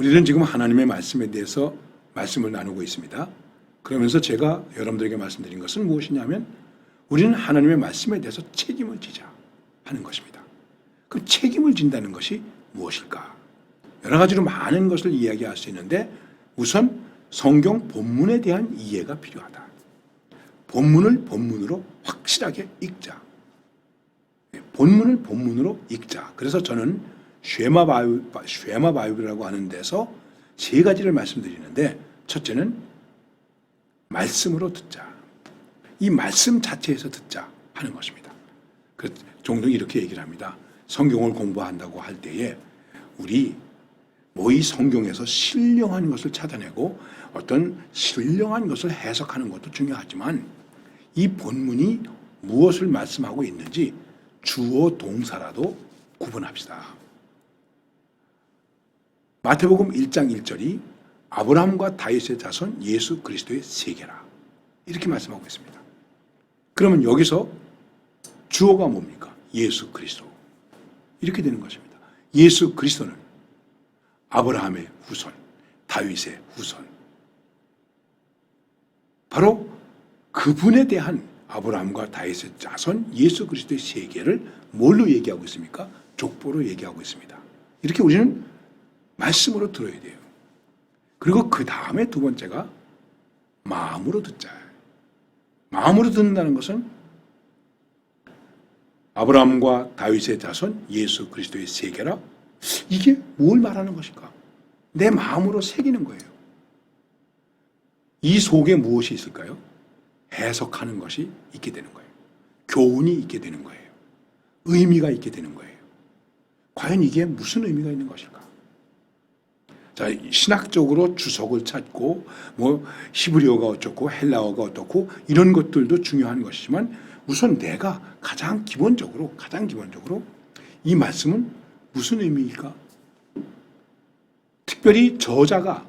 우리는 지금 하나님의 말씀에 대해서 말씀을 나누고 있습니다. 그러면서 제가 여러분들에게 말씀드린 것은 무엇이냐면 우리는 하나님의 말씀에 대해서 책임을 지자 하는 것입니다. 그 책임을 진다는 것이 무엇일까? 여러 가지로 많은 것을 이야기할 수 있는데 우선 성경 본문에 대한 이해가 필요하다. 본문을 본문으로 확실하게 읽자. 네, 본문을 본문으로 읽자. 그래서 저는 쉐마 바이블, 쉐마 바이블이라고 하는 데서 세 가지를 말씀드리는데 첫째는 말씀으로 듣자. 이 말씀 자체에서 듣자 하는 것입니다. 그 종종 이렇게 얘기를 합니다. 성경을 공부한다고 할 때에 우리 뭐이 성경에서 신령한 것을 찾아내고 어떤 신령한 것을 해석하는 것도 중요하지만 이 본문이 무엇을 말씀하고 있는지 주어 동사라도 구분합시다. 마태복음 1장 1절이 아브라함과 다윗의 자손 예수 그리스도의 세계라 이렇게 말씀하고 있습니다. 그러면 여기서 주어가 뭡니까? 예수 그리스도 이렇게 되는 것입니다. 예수 그리스도는 아브라함의 후손, 다윗의 후손. 바로 그분에 대한 아브라함과 다윗의 자손 예수 그리스도의 세계를 뭘로 얘기하고 있습니까? 족보로 얘기하고 있습니다. 이렇게 우리는 말씀으로 들어야 돼요. 그리고 그 다음에 두 번째가 마음으로 듣자. 마음으로 듣는다는 것은 아브라함과 다윗의 자손 예수 그리스도의 세계라 이게 뭘 말하는 것일까? 내 마음으로 새기는 거예요. 이 속에 무엇이 있을까요? 해석하는 것이 있게 되는 거예요. 교훈이 있게 되는 거예요. 의미가 있게 되는 거예요. 과연 이게 무슨 의미가 있는 것일까? 자, 신학적으로 주석을 찾고 뭐 히브리어가 어떻고 헬라어가 어떻고 이런 것들도 중요한 것이지만 우선 내가 가장 기본적으로 가장 기본적으로 이 말씀은 무슨 의미일까? 특별히 저자가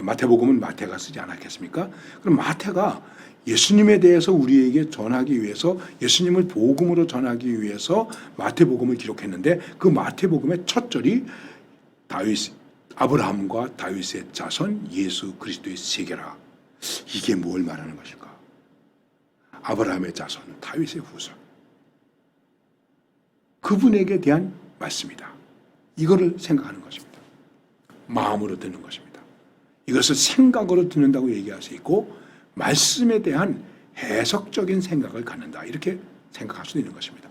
마태복음은 마태가 쓰지 않았겠습니까? 그럼 마태가 예수님에 대해서 우리에게 전하기 위해서 예수님을 복음으로 전하기 위해서 마태복음을 기록했는데 그 마태복음의 첫 절이 다윗 아브라함과 다윗의 자손 예수 그리스도의 세계라. 이게 뭘 말하는 것일까? 아브라함의 자손, 다윗의 후손. 그분에게 대한 말씀이다. 이거를 생각하는 것입니다. 마음으로 듣는 것입니다. 이것을 생각으로 듣는다고 얘기할 수 있고 말씀에 대한 해석적인 생각을 갖는다. 이렇게 생각할 수 있는 것입니다.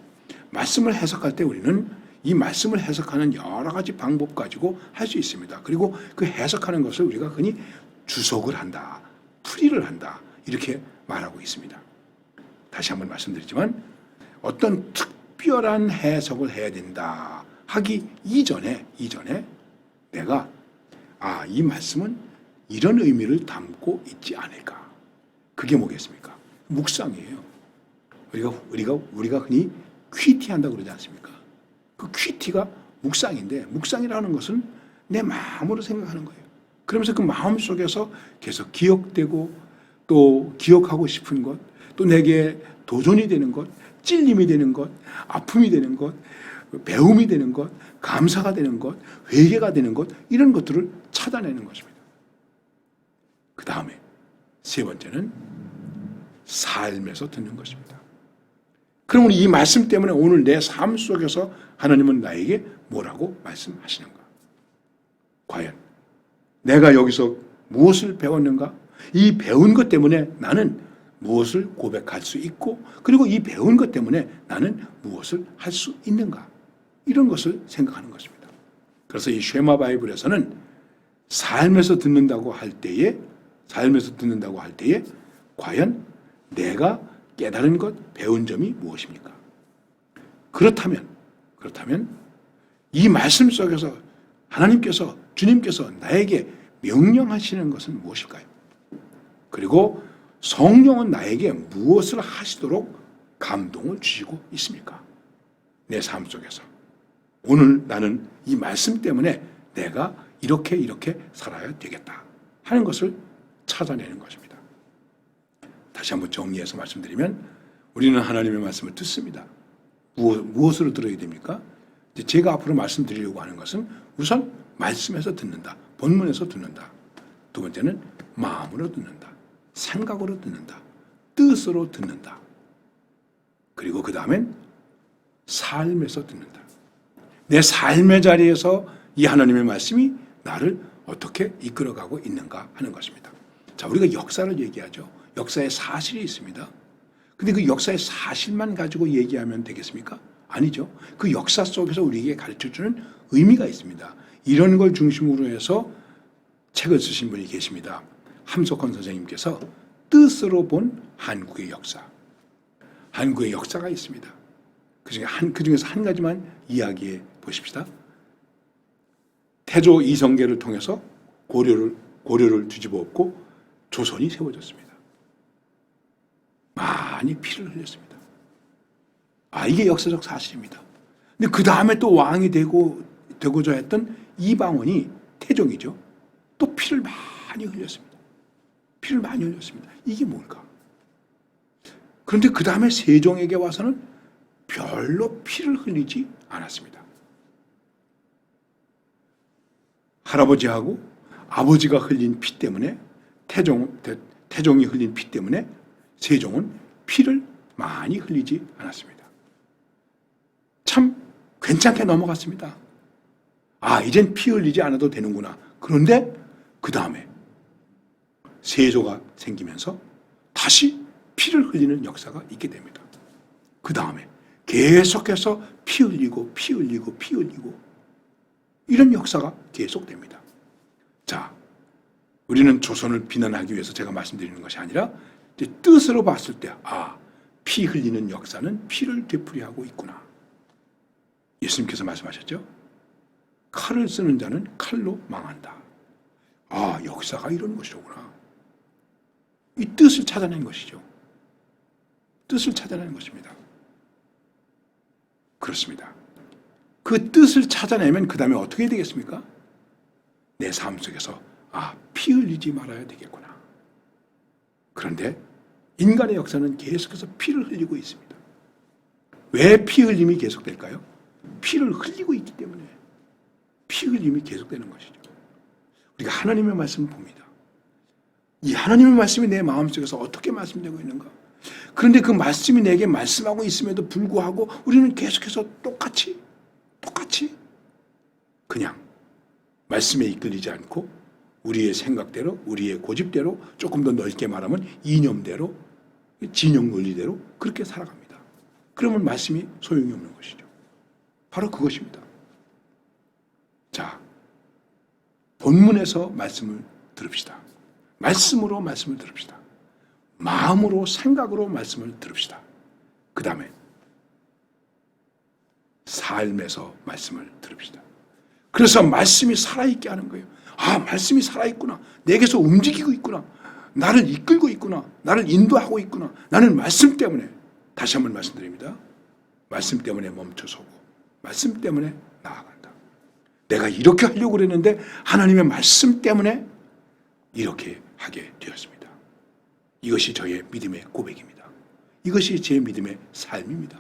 말씀을 해석할 때 우리는 이 말씀을 해석하는 여러 가지 방법 가지고 할 수 있습니다. 그리고 그 해석하는 것을 우리가 흔히 주석을 한다, 풀이를 한다 이렇게 말하고 있습니다. 다시 한번 말씀드리지만 어떤 특별한 해석을 해야 된다 하기 이전에 이전에 내가 아 이 말씀은 이런 의미를 담고 있지 않을까? 그게 뭐겠습니까? 묵상이에요. 우리가 우리가 우리가 흔히 퀴티한다고 그러지 않습니까? 그 퀴티가 묵상인데 묵상이라는 것은 내 마음으로 생각하는 거예요. 그러면서 그 마음 속에서 계속 기억되고 또 기억하고 싶은 것, 또 내게 도전이 되는 것, 찔림이 되는 것, 아픔이 되는 것, 배움이 되는 것, 감사가 되는 것, 회개가 되는 것 이런 것들을 찾아내는 것입니다. 그 다음에 세 번째는 삶에서 듣는 것입니다. 그러면 이 말씀 때문에 오늘 내 삶 속에서 하나님은 나에게 뭐라고 말씀하시는가? 과연 내가 여기서 무엇을 배웠는가? 이 배운 것 때문에 나는 무엇을 고백할 수 있고 그리고 이 배운 것 때문에 나는 무엇을 할 수 있는가? 이런 것을 생각하는 것입니다. 그래서 이 쉐마 바이블에서는 삶에서 듣는다고 할 때에 삶에서 듣는다고 할 때에 과연 내가 깨달은 것, 배운 점이 무엇입니까? 그렇다면 그렇다면 이 말씀 속에서 하나님께서 주님께서 나에게 명령하시는 것은 무엇일까요? 그리고 성령은 나에게 무엇을 하시도록 감동을 주시고 있습니까? 내 삶 속에서. 오늘 나는 이 말씀 때문에 내가 이렇게 이렇게 살아야 되겠다 하는 것을 찾아내는 것입니다. 다시 한번 정리해서 말씀드리면 우리는 하나님의 말씀을 듣습니다. 무엇 으로 들어야 됩니까? 제가 앞으로 말씀드리려고 하는 것은 우선 말씀에서 듣는다. 본문에서 듣는다. 두 번째는 마음으로 듣는다. 생각으로 듣는다. 뜻으로 듣는다. 그리고 그 다음엔 삶에서 듣는다. 내 삶의 자리에서 이 하나님의 말씀이 나를 어떻게 이끌어가고 있는가 하는 것입니다. 자, 우리가 역사를 얘기하죠. 역사에 사실이 있습니다. 근데 그 역사의 사실만 가지고 얘기하면 되겠습니까? 아니죠. 그 역사 속에서 우리에게 가르쳐 주는 의미가 있습니다. 이런 걸 중심으로 해서 책을 쓰신 분이 계십니다. 함석헌 선생님께서 뜻으로 본 한국의 역사. 한국의 역사가 있습니다. 그 중에 한 그 중에서 한 가지만 이야기해 보십시다. 태조 이성계를 통해서 고려를 고려를 뒤집어 엎고 조선이 세워졌습니다. 많이 피를 흘렸습니다. 아 이게 역사적 사실입니다. 근데 그 다음에 또 왕이 되고 되고자 했던 이방원이 태종이죠. 또 피를 많이 흘렸습니다. 피를 많이 흘렸습니다. 이게 뭘까? 그런데 그 다음에 세종에게 와서는 별로 피를 흘리지 않았습니다. 할아버지하고 아버지가 흘린 피 때문에 태종, 태, 태종이 흘린 피 때문에 세종은 피를 많이 흘리지 않았습니다. 참 괜찮게 넘어갔습니다. 아, 이젠 피 흘리지 않아도 되는구나. 그런데 그 다음에 세조가 생기면서 다시 피를 흘리는 역사가 있게 됩니다. 그 다음에 계속해서 피 흘리고 피 흘리고 피 흘리고 이런 역사가 계속됩니다. 자, 우리는 조선을 비난하기 위해서 제가 말씀드리는 것이 아니라 뜻으로 봤을 때, 아, 피 흘리는 역사는 피를 되풀이하고 있구나. 예수님께서 말씀하셨죠? 칼을 쓰는 자는 칼로 망한다. 아, 역사가 이런 것이로구나. 이 뜻을 찾아낸 것이죠. 뜻을 찾아내는 것입니다. 그렇습니다. 그 뜻을 찾아내면 그 다음에 어떻게 되겠습니까? 내 삶 속에서 아, 피 흘리지 말아야 되겠구나. 그런데 인간의 역사는 계속해서 피를 흘리고 있습니다. 왜 피 흘림이 계속될까요? 피를 흘리고 있기 때문에 피 흘림이 계속되는 것이죠. 우리가 하나님의 말씀을 봅니다. 이 하나님의 말씀이 내 마음속에서 어떻게 말씀되고 있는가? 그런데 그 말씀이 내게 말씀하고 있음에도 불구하고 우리는 계속해서 똑같이 똑같이 그냥 말씀에 이끌리지 않고 우리의 생각대로 우리의 고집대로 조금 더 넓게 말하면 이념대로 진영 논리대로 그렇게 살아갑니다. 그러면 말씀이 소용이 없는 것이죠. 바로 그것입니다. 자, 본문에서 말씀을 들읍시다. 말씀으로 말씀을 들읍시다. 마음으로 생각으로 말씀을 들읍시다. 그 다음에 삶에서 말씀을 들읍시다. 그래서 말씀이 살아있게 하는 거예요. 아, 말씀이 살아있구나. 내게서 움직이고 있구나. 나를 이끌고 있구나. 나를 인도하고 있구나. 나는 말씀 때문에, 다시 한번 말씀드립니다. 말씀 때문에 멈춰서고, 말씀 때문에 나아간다. 내가 이렇게 하려고 그랬는데, 하나님의 말씀 때문에 이렇게 하게 되었습니다. 이것이 저의 믿음의 고백입니다. 이것이 제 믿음의 삶입니다.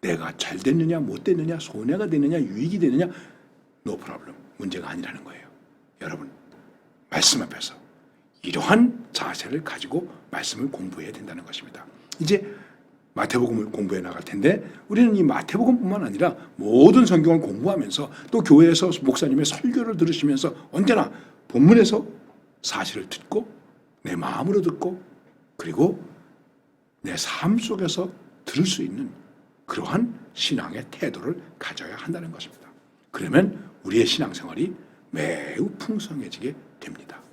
내가 잘 됐느냐, 못 됐느냐, 손해가 됐느냐, 유익이 됐느냐, no problem. 문제가 아니라는 거예요. 여러분, 말씀 앞에서 이러한 자세를 가지고 말씀을 공부해야 된다는 것입니다. 이제 마태복음을 공부해 나갈 텐데 우리는 이 마태복음뿐만 아니라 모든 성경을 공부하면서 또 교회에서 목사님의 설교를 들으시면서 언제나 본문에서 사실을 듣고 내 마음으로 듣고 그리고 내 삶 속에서 들을 수 있는 그러한 신앙의 태도를 가져야 한다는 것입니다. 그러면 우리의 신앙생활이 매우 풍성해지게 됩니다.